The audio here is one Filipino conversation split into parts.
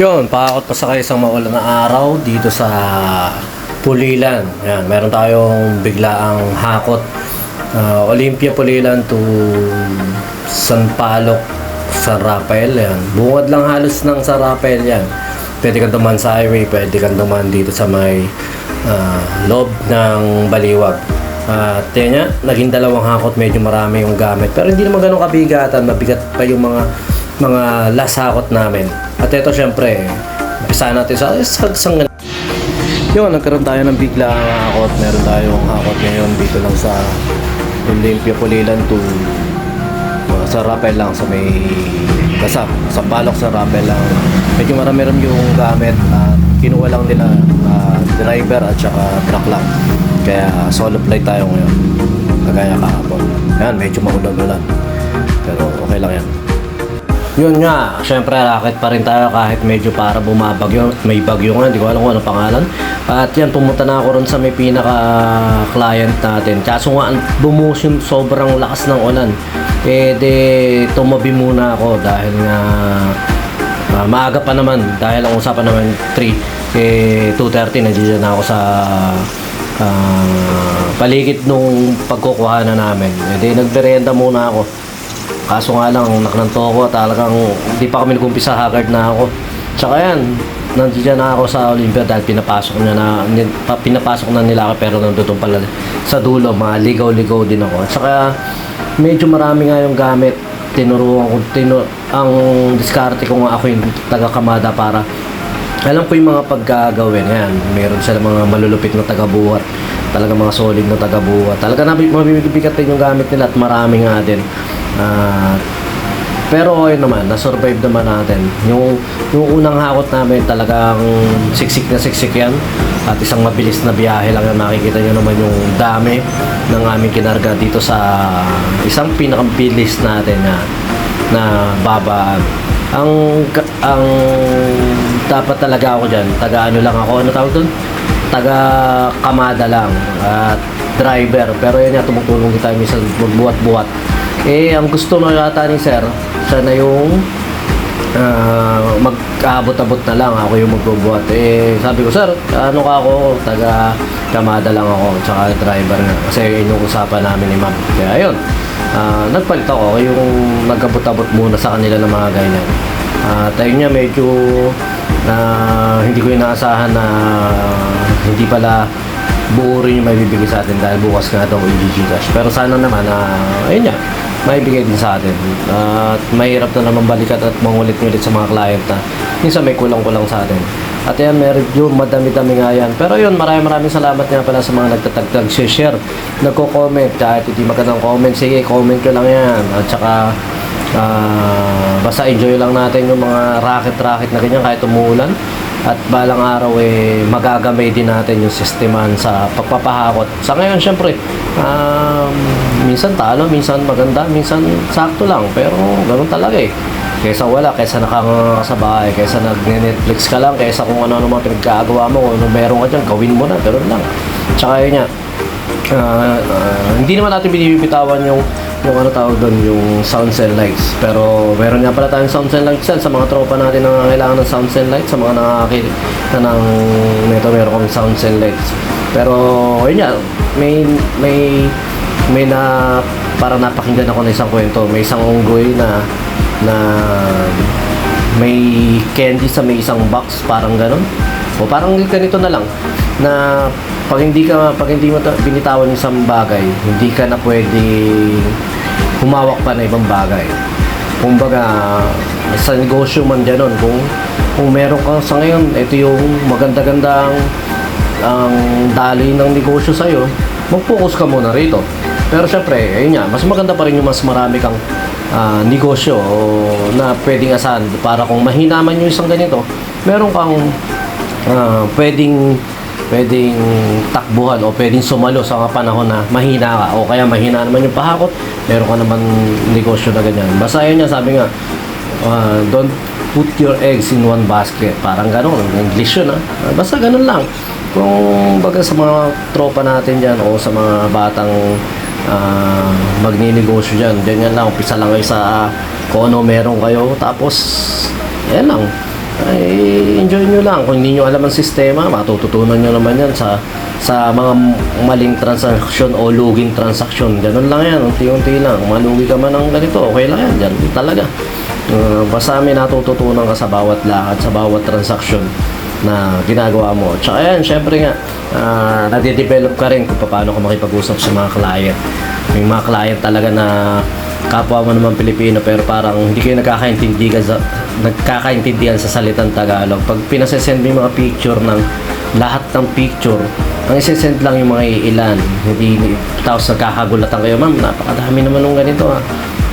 Yun, paakot pa sa kayo isang maulan na araw dito sa Pulilan. Yan, meron tayong biglaang hakot. Ah, Olympia Pulilan to San Palok, San Rafael. Yan. Bungad lang halos ng San Rafael yan. Pwede kang duman sa highway, pwede kang duman dito sa may ah, loob ng Baliwag. At yan nga, naging dalawang hakot, medyo marami yung gamit. Pero hindi naman ganun kabigatan, mabigat pa yung mga mga last hakot namin. At ito syempre, umpisa natin sa isang yun, nagkaroon tayo ng bigla ang hakot. Meron tayong hakot ngayon dito lang sa Olympia Pulilan to uh, sa Rappel lang sa may basta sa Palok sa Rappel lang. Medyo marami rin yung gamit at kinuha lang nila uh, driver at saka truck lang. Kaya solo flight tayo ngayon. Kagaya kahapon. Yan, medyo maulan-ulan. Pero okay lang yan. Yun nga, syempre racket pa rin tayo kahit medyo para bumabagyo. May bagyo nga, hindi ko alam kung ano pangalan. At yan, pumunta na ako ron sa may pinaka-client natin. Kaso nga, bumuhos yung sobrang lakas ng ulan. Eh, de, tumabi muna ako dahil nga ah, maaga pa naman. Dahil ang usapan naman 3, eh, 2.30 nandiyan na ako sa ah, paligid nung pagkukuha na namin. Eh, di, nagberenda muna ako. Kaso nga lang, naknanto ako, talagang hindi pa kami nag-umpisa, haggard na ako. Tsaka yan, nandiyan na ako sa Olympia dahil pinapasok niya na, pinapasok na nila ako pero nandun pala sa dulo, mga ligaw-ligaw din ako. At saka, medyo marami nga yung gamit. Tinuruan ko, tinu ang diskarte ko nga ako yung taga-kamada para alam ko yung mga pagkagawin yan. Meron sila mga malulupit na taga-buhat. Talaga mga solid na taga-buhat. Talaga nabi mabibigat din yung gamit nila at marami nga din. Ah, pero okay naman, na-survive naman natin. Yung, yung unang hakot namin talagang siksik na siksik yan. At isang mabilis na biyahe lang yan. Makikita nyo naman yung dami ng aming kinarga dito sa isang pinakabilis natin na, na babaan. Ang, ang dapat talaga ako dyan, taga ano lang ako, ano tawag doon? Taga kamada lang at driver. Pero yan nga, tumutulong kita minsan magbuhat-buhat. Eh, ang gusto na yata ni sir, siya na yung ah, mag-abot-abot na lang. Ako yung magbubuhat. Eh, sabi ko, sir, ano ka ako? Taga kamada lang ako, tsaka driver nga. Kasi yun yung usapan namin ni ma'am. Kaya ayun, ah, nagpalit ako. Yung nag-abot-abot muna sa kanila ng mga ganyan. At ayun nga, medyo na hindi ko inaasahan na hindi pala buo rin yung may bibigay sa atin dahil bukas nga daw i cash. Pero sana naman na ayun nga, maibigay din sa atin. At mahirap na naman balikat at mangulit-ngulit sa mga client na minsan may kulang-kulang sa atin. At yan, meron yung madami-dami nga yan. Pero yun, maraming maraming salamat nga pala sa mga nagtatagtag, share, nagko-comment, kahit hindi magandang comment, sige, comment ko lang yan. At saka, ah, basta enjoy lang natin yung mga racket-racket na ganyan kahit umuulan. At balang araw eh magagamay din natin yung sisteman sa pagpapahakot. Sa ngayon syempre, um, minsan talo, minsan maganda, minsan sakto lang. Pero ganun talaga eh. Kaysa wala, kaysa nakanganga ka sa bahay, kaysa nag-Netflix ka lang, kaysa kung ano-ano mga pinagkagawa mo, kung ano meron ka dyan, gawin mo na, ganun lang. Tsaka yun nga, Ah, ah, hindi naman natin binibitawan yung yung ano tawag doon, yung sounds and lights. Pero meron nga pala tayong sounds and lights sa mga tropa natin na kailangan ng sounds and lights, sa mga nakakakita na ng neto meron kami sounds and lights. Pero yun nga, may may may na parang napakinggan ako ng isang kwento. May isang unggoy na na may candy sa may isang box, parang ganun. O parang ganito na lang na pag hindi ka pag hindi mo ta- binitawan yung isang bagay, hindi ka na pwede humawak pa na ibang bagay. Kumbaga, sa negosyo man gano'n, kung, kung meron ka sa ngayon, ito yung maganda-gandang ang dali ng negosyo sa'yo, mag-focus ka muna rito. Pero syempre, ayun nga, mas maganda pa rin yung mas marami kang ah, negosyo na pwedeng asahan para kung mahina man yung isang ganito, meron kang ah, pwedeng pwedeng takbuhan o pwedeng sumalo sa mga panahon na mahina ka o kaya mahina naman yung pahakot, meron ka naman negosyo na ganyan. Basta yun niya, sabi nga, ah, don't put your eggs in one basket. Parang gano'n, English yun ah. Basta ganun lang. Kung baga sa mga tropa natin dyan o sa mga batang ah, magninegosyo dyan, ganyan lang, umpisa lang kayo sa kung ano meron kayo. Tapos, yan lang ay enjoy nyo lang. Kung hindi nyo alam ang sistema, matututunan nyo naman yan sa sa mga maling transaksyon o luging transaksyon. Ganun lang yan, unti-unti lang. Malugi ka man ng ganito, okay lang yan. Yan talaga. Uh, basta may natututunan ka sa bawat lakad, sa bawat transaksyon na ginagawa mo. Tsaka yan, syempre nga, uh, nade-develop ka rin kung paano ka makipag-usap sa mga client. May mga client talaga na kapwa mo naman Pilipino pero parang hindi kayo nagkakaintindihan sa nagkakaintindihan sa salitang Tagalog. Pag pinasesend mo mga picture ng lahat ng picture, ang isesend lang yung mga ilan. Hindi, tapos nagkakagulatan kayo, ma'am, napakadami naman ng ganito ha.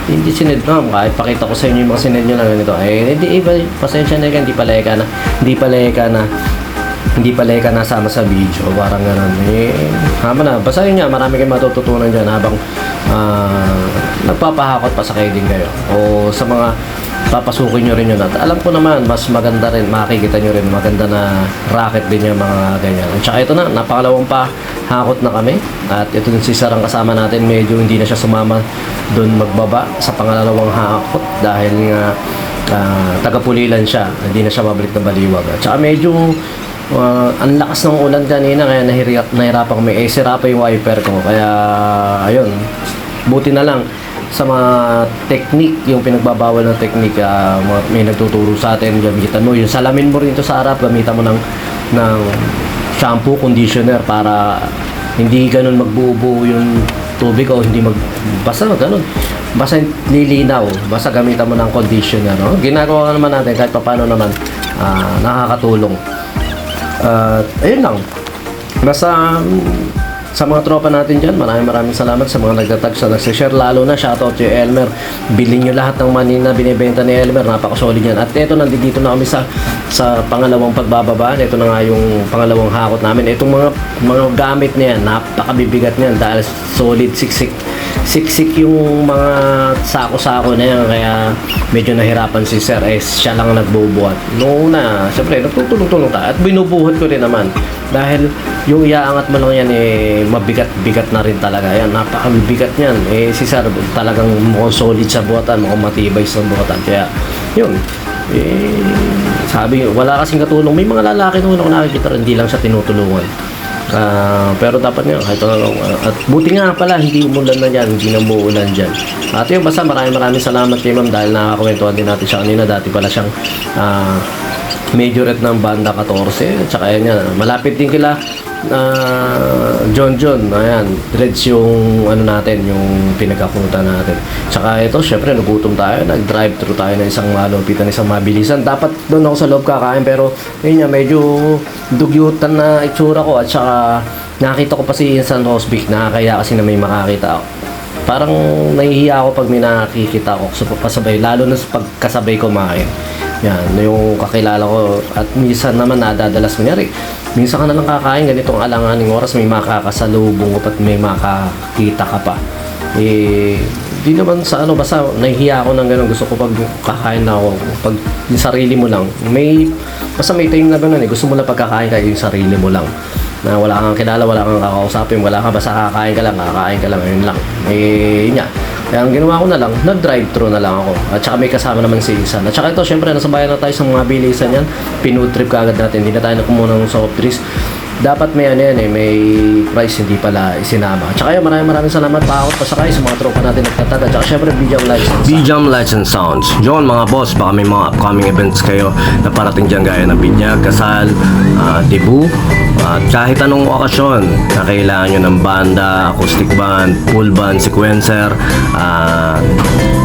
Hindi sined ma'am, kahit pakita ko sa inyo yung mga sined nyo na ganito. Eh, hindi, iba, pasensya na yan, hindi pala eka na, hindi pala eka na, hindi pala eka nasama sa video, parang ganun. Eh, hama na, basta yun nga, marami kayong matututunan dyan habang ah, nagpapahakot pa sa kayo din kayo. O sa mga papasukin nyo rin yun. At alam ko naman, mas maganda rin, makikita nyo rin, maganda na racket din yung mga ganyan. At saka ito na, napakalawang pa hakot na kami. At ito din si Sir ang kasama natin, medyo hindi na siya sumama doon magbaba sa pangalawang hakot dahil nga ah, taga-pulilan siya, hindi na siya mabalik na baliwag. At saka medyo ah, ang lakas ng ulan kanina kaya nahirap, nahirapan kami. Eh, sira pa yung wiper ko. Kaya, ayun, buti na lang sa mga technique, yung pinagbabawal ng technique, ah, mga- may nagtuturo sa atin, gamitan mo. Yung salamin mo rin ito sa harap, gamitan mo ng, ng shampoo, conditioner para hindi ganun magbuo-buo yung tubig o hindi mag basta ganun basta lilinaw basta gamitan mo ng conditioner no? ginagawa naman natin kahit paano naman ah, nakakatulong at ayun lang basta mm, sa mga tropa natin dyan, maraming maraming salamat sa mga nagtatag sa nagsishare. Lalo na shoutout kay Elmer. Bilhin nyo lahat ng money na binibenta ni Elmer. Napakasolid yan. At ito, nandito na kami sa sa pangalawang pagbababa. Ito na nga yung pangalawang hakot namin. Itong mga mga gamit niyan, napakabibigat niyan dahil solid siksik siksik yung mga sako-sako na yan kaya medyo nahirapan si Sir eh siya lang nagbubuhat. Noong una syempre nagtutulong-tulong tayo at binubuhat ko rin naman. Dahil yung iaangat mo lang yan eh mabigat-bigat na rin talaga. Yan napakabigat niyan. Eh si Sir talagang mukhang solid sa buhatan mukhang matibay sa buhatan. Kaya yun. Eh sabi wala kasing katulong. May mga lalaki nung ako nakikita rin, hindi lang siya tinutulungan Ah, pero dapat nga kahit ano, ah, at buti nga pala hindi umulan na diyan, hindi na umuulan diyan. At yun basta maraming maraming salamat kay Ma'am dahil nakakwentuhan din natin siya kanina dati pala siyang ah, majorette ng banda 14 at saka yan yan, malapit din kila ah, John John ayan dreads yung ano natin yung pinagkakunutan natin. Tsaka ito syempre nagutom tayo nag drive thru tayo ng isang malupitan isang mabilisan. Dapat doon ako sa loob kakain pero yun nga medyo dugyutan na itsura ko at saka nakita ko pa si San Rosbic nakakaya kasi na may makakita ako. Parang nahihiya ako pag may nakikita ako sa pasabay lalo na sa pagkasabay kumain. Yan yung kakilala ko at minsan naman nadadalas kunyari minsan ka na lang kakain ganitong alanganing oras may makakasalubong ka at may makakita ka pa. Eh di naman sa ano basta nahihiya ako ng ganun. Gusto ko pag kakain na ako pag yung sarili mo lang. May basta may time na ganun eh. Gusto mo na pagkakain ka yung sarili mo lang. Na wala kang kilala, wala kang kakausapin, wala ka basta kakain ka lang, kakain ka lang, yun lang. Eh, yun nga. Kaya ang ginawa ko na lang, nag-drive-thru na lang ako. At saka may kasama naman si Isan. At saka ito, syempre, nasa bayan na tayo sa mga bilisan yan. Pinood trip ka agad natin. Hindi na tayo nakumuha ng soft drinks. Dapat may ano yan eh, may price hindi pala isinama. At saka yun, maraming maraming salamat pa ako pasakay sa mga tropa natin nagtatag. At saka syempre, Bijam License. BJAM Lights and Sounds. Yun mga boss, baka may mga upcoming events kayo na parating dyan gaya ng binyag, kasal, ah, debut, at kahit anong okasyon na kailangan nyo ng banda, acoustic band, full band, sequencer, ah,